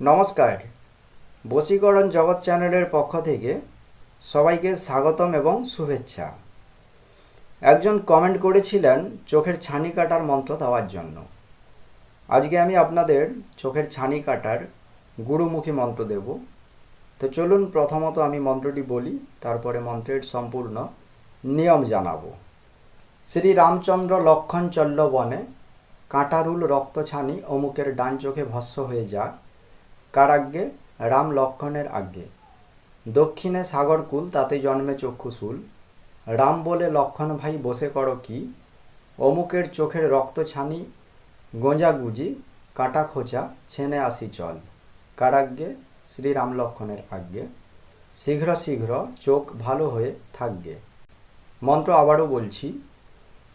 নমস্কার। বশীকরণ জগৎ চ্যানেলের পক্ষ থেকে সবাইকে স্বাগতম এবং শুভেচ্ছা। একজন কমেন্ট করেছিলেন, চোখের ছানি কাটার মন্ত্র দেওয়ার জন্য। আজকে আমি আপনাদের চোখের ছানি কাটার গুরুমুখী মন্ত্র দেব। তো চলুন প্রথমত আমি মন্ত্রটি বলি, তারপরে মন্ত্রের সম্পূর্ণ নিয়ম জানাব। শ্রী রামচন্দ্র লক্ষণ চল্ল বনে কাঁটারুল রক্ত ছানি অমুকের ডান চোখে ভস্য হয়ে যা কারাগ্যে, রাম লক্ষণের আজ্ঞে। দক্ষিণে সাগরকুল তাতে জন্মে চক্ষুশূল রাম বলে, লক্ষণ ভাই, বসে করো কি? অমুকের চোখের রক্ত ছানি গোঁজাগুজি কাটা খোঁচা, ছেনে আসি চল। কারাগ্যে, শ্রীরাম লক্ষণের আজ্ঞে। শীঘ্র শীঘ্র চোখ ভালো হয়ে থাকবে মন্ত্র আবারও বলছি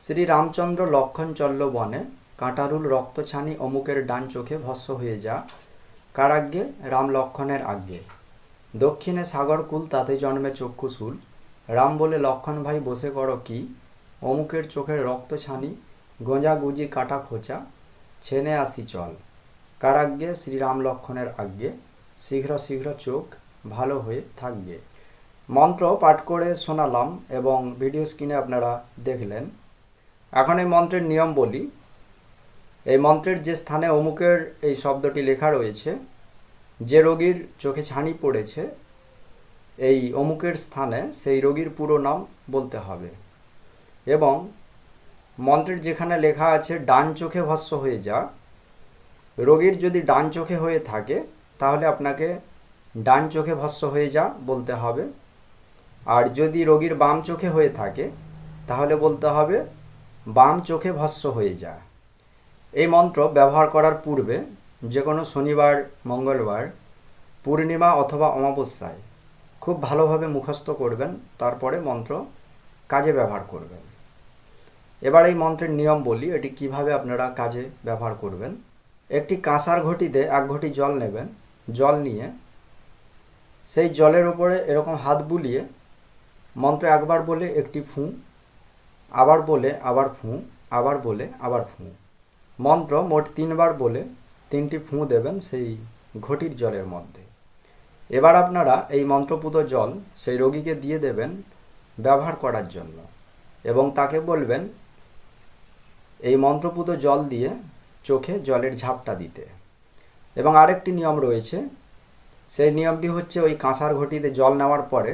শ্রী রামচন্দ্র লক্ষণ চল্ল বনে, কাঁটারুল রক্ত ছানি, অমুকের ডান চোখে ভস্য হয়ে যা কারাগ্যে রাম লক্ষণের আজ্ঞে। দক্ষিণে সাগরকুল তাতে জন্মে চক্ষুশূল রাম বলে, লক্ষণ ভাই, বসে করো কি? অমুকের চোখের রক্ত ছানি, গোঁজা গুজি কাটা খোঁচা, ছেনে আসি চল। কারাগ্যে শ্রীরাম লক্ষণের আজ্ঞে, শীঘ্র শীঘ্র চোখ ভালো হয়ে থাকবে। মন্ত্র পাঠ করে শোনালাম এবং ভিডিও স্ক্রিনে আপনারা দেখলেন। এখন এই মন্ত্রের নিয়ম বলি। এই মন্ত্রের যে স্থানে অমুকের এই শব্দটি লেখা রয়েছে, যে রোগীর চোখে ছানি পড়েছে, এই অমুকের স্থানে সেই রোগীর পুরো নাম বলতে হবে। এবং মন্ত্রের যেখানে লেখা আছে, ডান চোখে ভস্য হয়ে যা, রোগীর যদি ডান চোখে হয়ে থাকে, তাহলে আপনাকে ডান চোখে ভস্য হয়ে যা বলতে হবে। আর যদি রোগীর বাম চোখে হয়ে থাকে, তাহলে বলতে হবে, বাম চোখে ভস্য হয়ে যা। এই মন্ত্র ব্যবহার করার পূর্বে যে কোনো শনিবার, মঙ্গলবার, পূর্ণিমা অথবা অমাবস্যায় খুব ভালোভাবে মুখস্থ করবেন, তারপরে মন্ত্র কাজে ব্যবহার করবেন। এবার এই মন্ত্রের নিয়ম বলি, এটি কীভাবে আপনারা কাজে ব্যবহার করবেন। একটি কাঁসার ঘটিতে এক ঘটি জল নেবেন, জল নিয়ে সেই জলের উপরে এরকম হাত বুলিয়ে মন্ত্র একবার বলে একটি ফুঁ, আবার বলে আবার ফুঁ, আবার বলে আবার ফুঁ। মন্ত্র মোট তিনবার বলে তিনটি ফুঁ দেবেন সেই ঘটির জলের মধ্যে। এবার আপনারা এই মন্ত্রপুত জল সেই রোগীকে দিয়ে দেবেন ব্যবহার করার জন্য এবং তাকে বলবেন, এই মন্ত্রপুত জল দিয়ে চোখে জলের ঝাপটা দিতে। এবং আরেকটি নিয়ম রয়েছে, সেই নিয়মটি হচ্ছে ওই কাঁসার ঘটিতে জল নেওয়ার পরে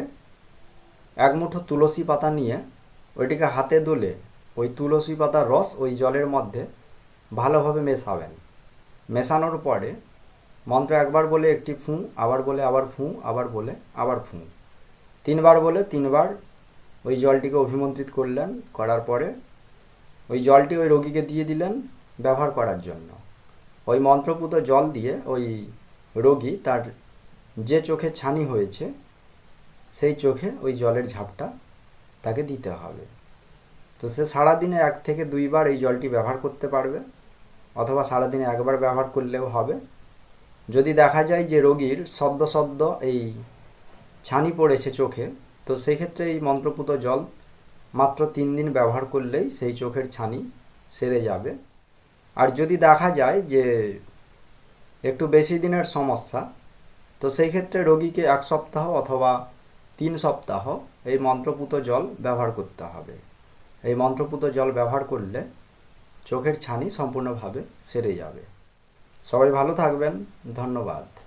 এক মুঠো তুলসী পাতা নিয়ে ওইটিকে হাতে দোলে ওই তুলসী পাতার রস ওই জলের মধ্যে ভালোভাবে মেশাবেন। মেশানোর পরে মন্ত্র একবার বলে একটি ফুঁ, আবার বলে আবার ফুঁ, আবার বলে আবার ফুঁ। তিনবার বলে তিনবার ওই জলটিকে অভিমন্ত্রিত করলেন, করার পরে ওই জলটি ওই রোগীকে দিয়ে দিলেন ব্যবহার করার জন্য। ওই মন্ত্রপুত জল দিয়ে ওই রোগী তার যে চোখে ছানি হয়েছে, সেই চোখে ওই জলের ঝাপটা তাকে দিতে হবে। তো সে সারাদিনে এক থেকে দুইবার এই জলটি ব্যবহার করতে পারবে। অথবা সারাদিনে একবার ব্যবহার করলেও হবে। যদি দেখা যায় যে রোগীর শব্দ শব্দ এই ছানি পড়েছে চোখে, তো সেই ক্ষেত্রে এই মন্ত্রপুত জল মাত্র তিন দিন ব্যবহার করলেই সেই চোখের ছানি সেরে যাবে। আর যদি দেখা যায় যে একটু বেশি দিনের সমস্যা, তো সেই ক্ষেত্রে রোগীকে এক সপ্তাহ অথবা তিন সপ্তাহ এই মন্ত্রপুত জল ব্যবহার করতে হবে। এই মন্ত্রপুত জল ব্যবহার করলে চোখের ছানি সম্পূর্ণভাবে সেরে যাবে। সবাই ভালো থাকবেন। ধন্যবাদ।